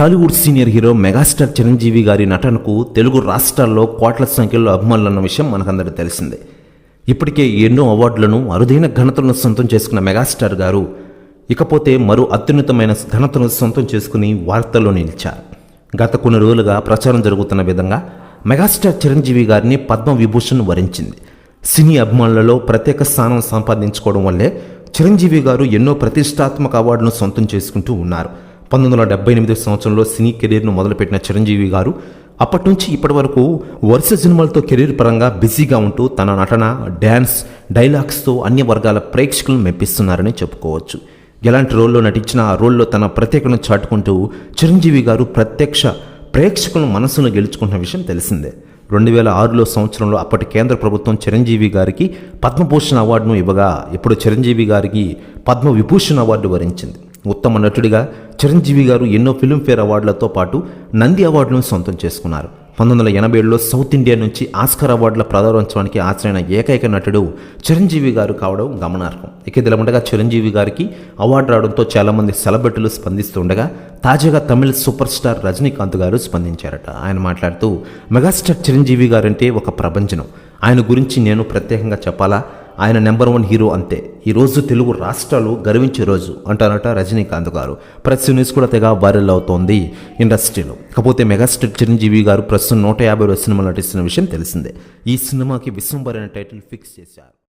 Tollywood senior hero megastar Chiranjeevi గారి నటనకు తెలుగు రాష్ట్రాల్లో కోట్ల సంఖ్యలో అభిమానులు అన్న విషయం మనకందరికీ తెలిసిందే. ఇప్పటికే ఎన్నో అవార్డులను అరుదైన ఘనతలను సొంతం చేసుకున్న మెగాస్టార్ గారు ఇకపోతే మరో అత్యున్నతమైన ఘనతను సొంతం చేసుకుని వార్తల్లో నిలిచారు. గత కొన్ని రోజులుగా ప్రచారం జరుగుతున్న విధంగా మెగాస్టార్ చిరంజీవి గారిని పద్మ విభూషణ్ వరించింది. సినీ అభిమానులలో ప్రత్యేక స్థానం సంపాదించుకోవడం వల్లే చిరంజీవి గారు ఎన్నో ప్రతిష్టాత్మక అవార్డులను సొంతం చేసుకుంటూ ఉన్నారు. పంతొమ్మిది వందల డెబ్బై ఎనిమిది సంవత్సరంలో సినీ కెరీర్ను మొదలుపెట్టిన చిరంజీవి గారు అప్పటి నుంచి ఇప్పటి వరకు వరుస సినిమాలతో కెరీర్ పరంగా బిజీగా ఉంటూ తన నటన డ్యాన్స్ డైలాగ్స్తో అన్ని వర్గాల ప్రేక్షకులను మెప్పిస్తున్నారని చెప్పుకోవచ్చు. ఎలాంటి రోల్లో నటించినా ఆ రోల్లో తన ప్రత్యేకను చాటుకుంటూ చిరంజీవి గారు ప్రత్యక్ష ప్రేక్షకుల మనసును గెలుచుకున్న విషయం తెలిసిందే. రెండు వేల ఆరులో సంవత్సరంలో అప్పటి కేంద్ర ప్రభుత్వం చిరంజీవి గారికి పద్మభూషణ్ అవార్డును ఇవ్వగా ఇప్పుడు చిరంజీవి గారికి పద్మ విభూషణ్ అవార్డు వరించింది. ఉత్తమ నటుడిగా చిరంజీవి గారు ఎన్నో ఫిల్మ్ఫేర్ అవార్డులతో పాటు నంది అవార్డులను సొంతం చేసుకున్నారు. పంతొమ్మిది వందల ఎనభై ఏడులో సౌత్ ఇండియా నుంచి ఆస్కర్ అవార్డుల ప్రదారోత్సవానికి హాజరైన ఏకైక నటుడు చిరంజీవి గారు కావడం గమనార్హం. ఇక ఇదిలా ఉండగా చిరంజీవి గారికి అవార్డు రావడంతో చాలామంది సెలబ్రిటీలు స్పందిస్తుండగా తాజాగా తమిళ సూపర్ స్టార్ రజనీకాంత్ గారు స్పందించారట. ఆయన మాట్లాడుతూ మెగాస్టార్ చిరంజీవి గారంటే ఒక ప్రపంచనం ఆయన గురించి నేను ప్రత్యేకంగా చెప్పాలా? ఆయన నెంబర్ వన్ హీరో అంతే. ఈరోజు తెలుగు రాష్ట్రాలు గర్వించే రోజు అంటారట రజనీకాంత్ గారు. ప్రస్తుతం న్యూస్ కూడా తెగ వైరల్ అవుతోంది ఇండస్ట్రీలో. కాకపోతే మెగాస్టార్ చిరంజీవి గారు ప్రస్తుతం నూట యాభై సినిమాలు నటిస్తున్న విషయం తెలిసిందే. ఈ సినిమాకి విశ్వంబర్ అనే టైటిల్ ఫిక్స్ చేశారు.